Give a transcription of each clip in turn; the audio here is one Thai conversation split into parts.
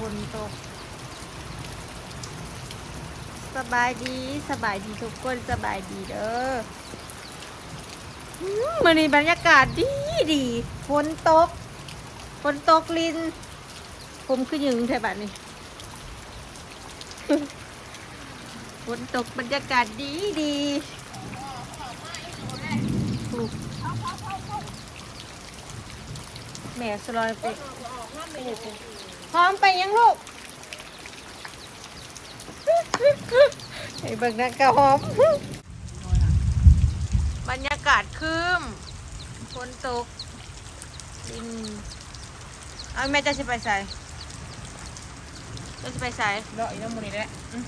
ฝนตก สบายดีสบายดีทุกคนสบายดีเด้ออืมมื้อนี้บรรยากาศดีดีฝนตกฝนตกลิน ผมคือหยึงแถวบ้านนี้ฝนตกบรรยากาศดีดีถูกแม่สลอยไปไปเห็ดเลยพร้อมไปยังลูกไอ้เบิ่งนักกระหอม บรรยากาศคืมฝนตก ดิน เอาแม่จะสิไปใส่จะสิไปใส่เลาะอีน้ำมันนี่แหละอืม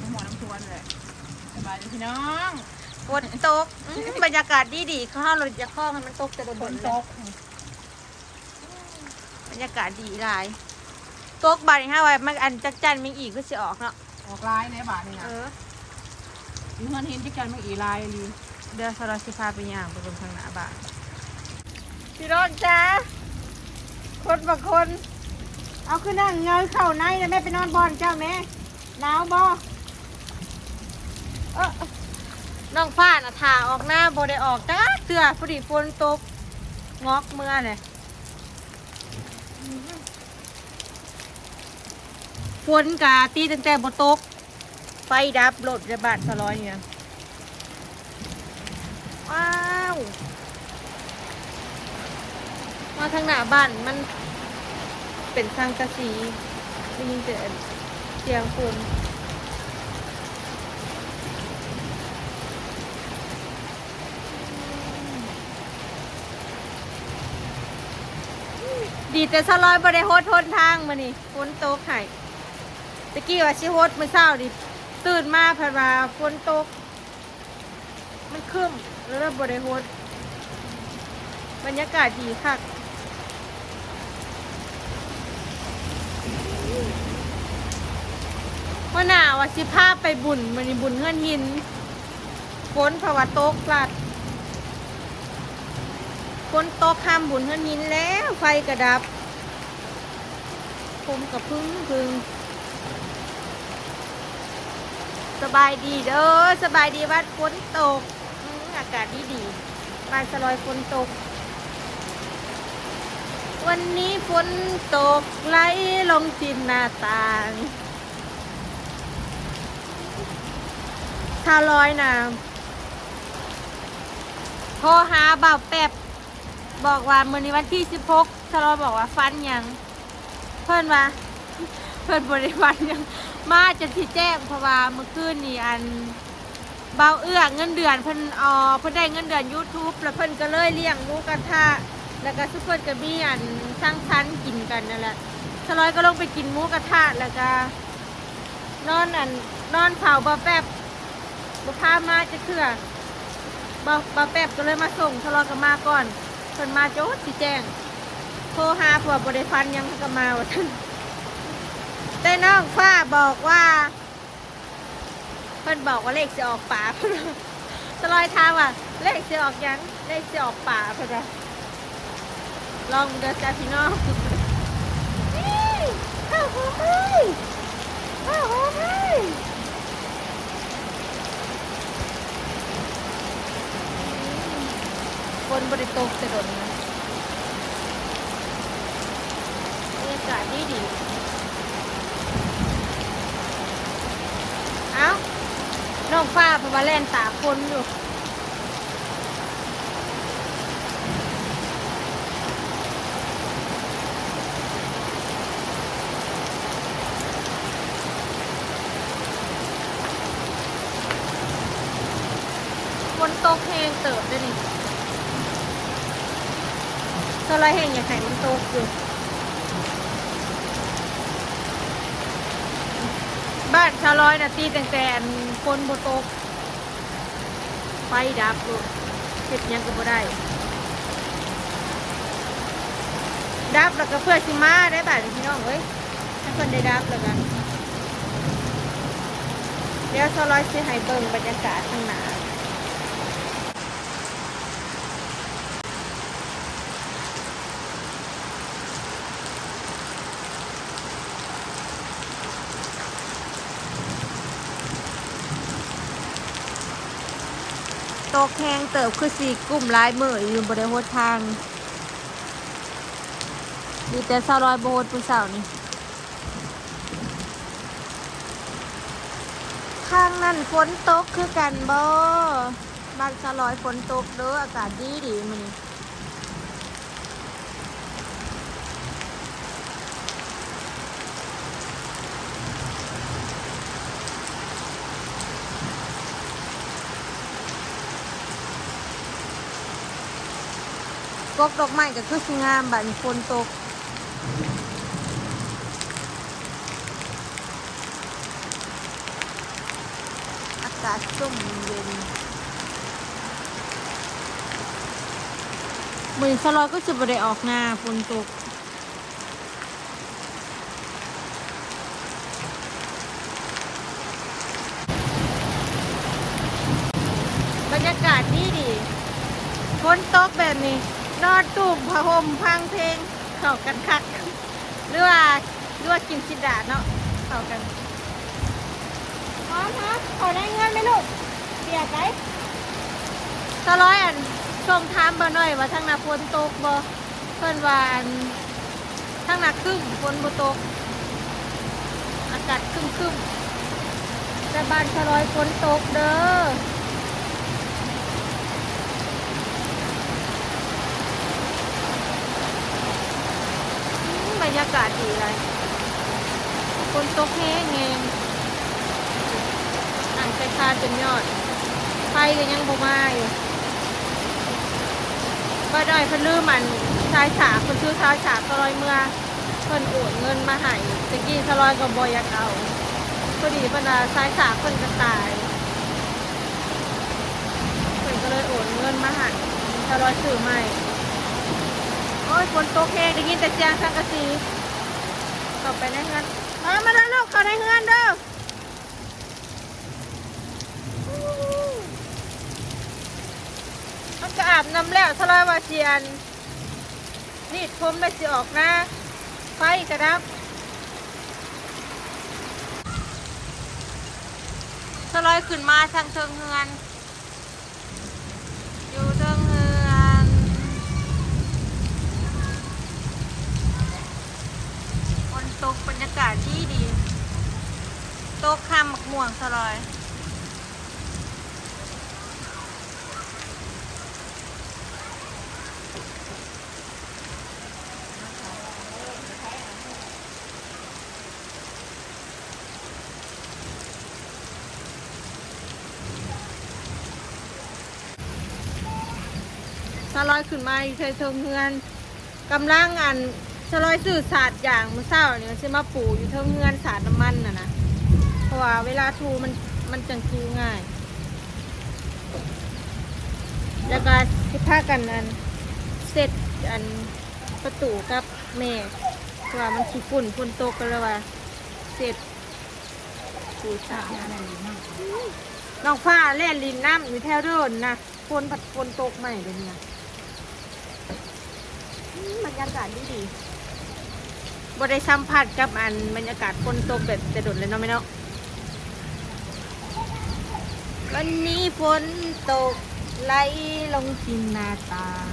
น้ำหมอน้ำทวนเลยสบายดีพี่น้องฝนตกอื้อบรรยากาศดีดีๆข้าวเราจะคล้องให้มันตกจะโดนฝนๆตเลยกบรรยากาศดีหลาย ตกบาดนี้ฮะว่ามันอันจักจันมีอีกก็สิออกเนาะออกลายในบาทนี่เอนะอมีเพื่อนเห็นที่กันไม่อีลายลีเดี๋ยวสารสิพาไปย่างไปบนทางหน้าบ้านพี่น้องจ้าคนบางคน เอาขึ้นนั่งเงยเข่าในแล้วแม่ไปนอนบอนเจ้าแม่หนาวบ่เออน้องฟ้าน่ะถ่าออกหน้าบ่ได้ออกจ้าเตือพอดีฝนตกงอกเมื่อเลย ฝนกาตีตั้งแต่บตก ไฟดับรถระบาดสลอยเนี่ยว้าว มาทางหน้าบ้านมันเป็นสังกะสีได้ยินแต่เสียงคนดีแต่สลอยบ่ได้โฮดทนทางมานี่ฝนตกไห้ ตะกี้ว่าชิโฮดมือเช้าดิตื่นมาเพิ่นว่าฝนตก มันครึ้มแล้วเราบริโภคบรรยากาศดีค่ะว่าหนาวอะสิพาไปบุญมันบุญเฮือนหินฝนภาวะตกกลัดฝนตกข้ามบุญเฮือนหินแล้วไฟกระดับผมกับพึ่งพึ่ง สบายดีเด้อสบายดีวัดฝนตกอากาศดีดีบ้านสลอยฝนตก วันนี้ฝนตกไหลลงจินหน้าต่างชาวลอยนะโทรหาบ่าวแป๊บบอกว่ามื่อนี้วันที่สิบหกชาวลอยบอกว่าฟันยัง เพื่อนว่าเพื่อนบริวันยัง มาจะที่แจ้งเพราะว่าเมื่อคืนนี่อันเบาเอื้อเงินเดือนเพิ่นเออเพิ่นได้เงินเดือน YouTube แล้วเพิ่นก็เลยเลี้ยงหมูกระทะแล้วก็ซุปเปอร์กระบี่อันสร้างชั้นกินกันนั่นแหละสลอยก็ลงไปกินหมูกระทะแล้วก็นอนอันนอนเผาบ่แป๊บบ่พามาจะเถื่อบ่บ่แป๊บก็เลยมาส่งสลอยก็มาก่อนเพิ่นมาโจดสิแจ้งโทรหาเผื่อบ่ได้ฟันยังก็มาว่าซั่น แต่น้องฟ้าบอกว่า เพิ่นบอกว่าเลขจะออกป่าเพิ่นสลอยทางว่าเลขจะออกยังเลขจะออกป่าเพิ่นว่าลองเดินจ้าพี่น้องนี่ข้าวหอมเลยข้าวหอมเลยคนบริโตกจะโดนนะบรรยากาศดีดี เอ้า น้องฟ้าเพราะว่าแล่นตาคนอยู่คนตกแห้งเติบด้วยนี่ตอนไรแห้งอยากให้มันตกอยู่ บ้านชาวร้อยนะตีแต่งแต่ฝนคนโบตก ไฟดับลูกเก็บหยังก็บ่ได้ ดับแล้วก็เพื่อสิมาได้บ่าพี่น้องเอ้ยให้คนได้ดับแล้วกันเดี๋ยวชาวร้อยสิให้เบิ่งบรรยากาศข้างหน้า ตกแห้งเติบคือสีกลุ่มลายมืออยู่บริโภคทางมีแต่สาวรอยโบดผู้สาวนี่ข้างนั่นฝนตกคือกันบ่บางสาวรอยฝนตกเด้ออากาศดีดีมันนี่ กกดอกไม้ก็คือสิงามบัดฝนตกอากาศชุ่มเย็นเหมือนสลอยก็จะบได้ออกหน้าฝนตกบรรยากาศดีดีฝนตกแบบนี้ นอนตุ่มผ้าห่มพังเพลงเข้ากันคักหรือว่าหรือว่ากินชิดาเนาะเข้ากันพร้อมครับขอได้เงินไหมลูกเสียใจตะร้อยอันส่งถามเบอร์หน่อยว่าทางนาฝนตกบ่เพิ่นว่าอันทางนาครึ่งฝนบ่ตก อากาศครึ่งครึ่งๆแต่บ้านตะร้อยฝนตกเด้ออืมบ รรยากาศดีเลยฝนตกแห้งแงงอ่างใส่คาจนยอด ไฟก็ยังบ่มาอยู่ก็ได้เพิ่นลืมมันชายฉากเพิ่นซื้อชายฉากสลอยเมื่อเพิ่นโอนเงินมาให้ตะกี้สลอยก็บ่อยากเอาพอดีเพิ่นาชายฉากเพิ่นก็ตายเพิ่นก็เลยโอนเงินมาให้สลอยซื้อใหม่ โอ้ยฝนตกแห้งได้ยินแต่เสียงสังกะสีเข้าไปในเฮือนมามาเด้อลูกเข้าในเฮือนเด้อมันก็อาบน้ำแล้วทะเลาะวาเจียน นี่ผมได้สิออกนะไฟกระดับทะเลาะขึ้นมาทางเทิงเฮือน อยู่เทิงเฮือนฝนตกบรรยากาศดีดี โต๊ะข้ามหมักม่วงทะเลอยสลอยขึ้นมาอยู่เทเทิงเฮือนกำลังอันสลอยสื่อศาสตร์อย่างมือเศร้าเนี่ยใช่มาปลูกอยู่เทิงเฮือนศาสตร์น้ำมันน่ะนะ ว่า เวลาทูมันมันจังทูง่าย แล้วก็สิพากันอันเสร็จอันประตูกับแม่เพราะว่ามันขี้ฝุ่นฝุ่นตกกันแล้วว่าเสร็จปูสามน้องฟ้าเล่นลินน้ำอยู่แถวเดินนะฝนผัดฝนตกใหม่เดี๋ยวนี้นะอืมบรรยากาศดีดีบ่ได้สัมผัสกับอันบรรยากาศฝนตกแบบแต่ดดเลยเนาะไม่เนาะ วันนี้ฝนตกไหลลงทิมหน้าต่าง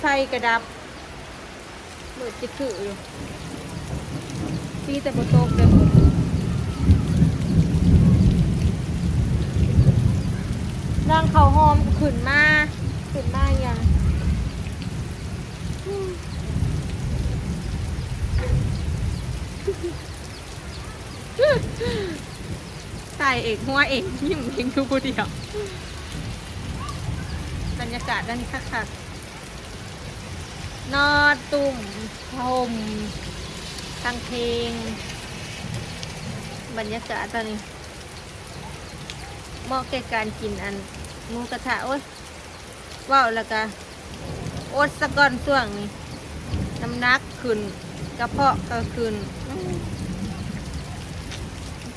ไฟกระดับเบิดจิตถืออยู่ซีแต่บนโต๊ะเลยนางเขาหอมขืนมาขึ้นมาอย่างอืม ใส่เอกหัวเอกยิ้มเองทุกคนเดียวบรรยากาศด้านนี้คักๆนอนตุ่มพรมตั้งเพลง บรรยากาศตอนนี้เหมาะแก่การกินอันหมูกระทะโอ๊ยว้าวแล้วก็โอ๊ตสะก่อนส่วงนี้น้ำหนักขึ้นกระเพาะก็ขึ้น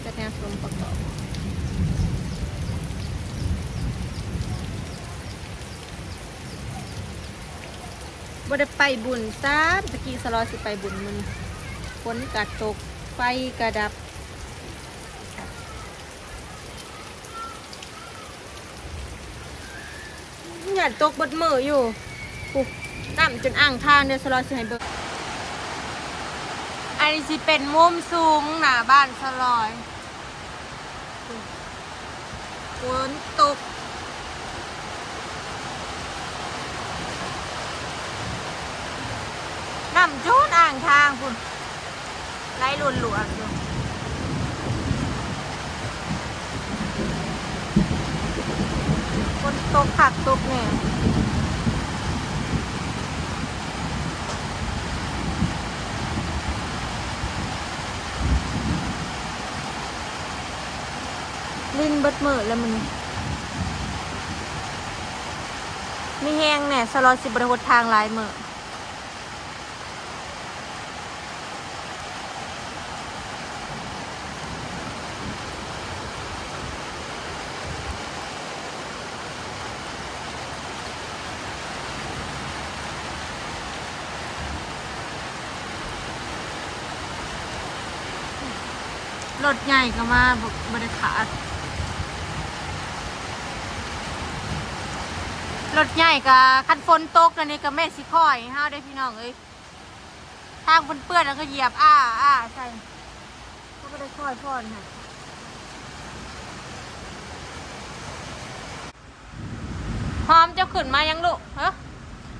จะแนวสมประกอบ บ่ได้ไปบุญซ้ำตะกี้สลอสิไปบุญมันฝนกัดตก ไฟกระดับอย่าตกบดมืออยู่ปุ๊บน้ำจนอ่างทางเดี๋ยวสลอยสิให้เบิกอันนี้สิเป็นมุมสูงหน้าบ้านสลอย นตก น้ำจูนอ่างทางคุณไล่หลวนหลวนๆอยู่ฝนตกผักตกเนี่ย ลิ้นเบิดมือแล้วมันมีแห้งเนี่ยสลอสิบริหดทางหลายมือรถใหญ่ก็มาบริขาด รถใหญ่กับคันฝนตกอันนี้ก็แม่สิคอยห้าได้พี่น้องเอ้ยทางเปื้อนๆแล้วก็เหยียบอ้าอ้าใช่ก็ไม่ได้คอยพ่อนค่ะหอมจะขึ้นมายังลูกเฮ้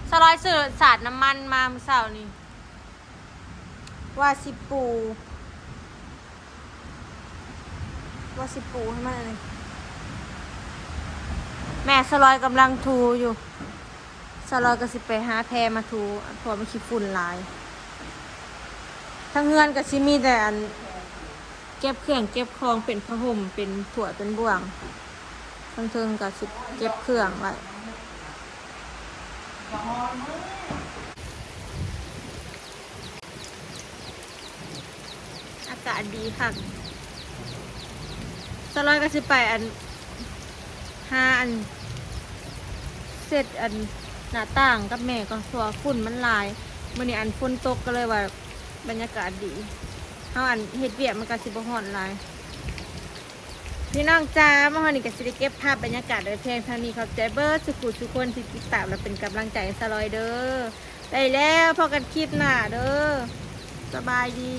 สลอยสื่อสาดน้ำมันมาเมื่อเช้านี่ว่าสิปู ว่าสิปูให้มันอะไร แม่สลอยกำลังทูอยู่สลอยก็สิไปหาแพรมาทูเพราะมันขี้ฝุ่นหลายทั้งเฮือนก็สิมีแต่อันเก็บเครื่องเก็บของเป็นผ้าห่มเป็นถั่วเป็นบ่วงทั้งเทิงก็สิเก็บเครื่องไว้อากาศดีค่ะสลอยก็สิไปอัน หาอันเสร็จอันหน้าต่างกับแม่ก็สัวฝุ่นมันลายมื่อนี้อันฝนตกก็เลยว่าบรรยากาศดีเฮาอันเฮ็ดเวียกมันก็สิบ่ฮ้อนหลายพี่น้องจ้าเมื่อวานนี้ก็สิได้เก็บภาพบรรยากาศโดยเพียงเท่านี้ขอบใจเบิร์ดสุขุทุกคนที่ติดตามและเป็นกำลังใจสลอยเด้อได้แล้วพอกันคลิปหน้าเด้อสบายดี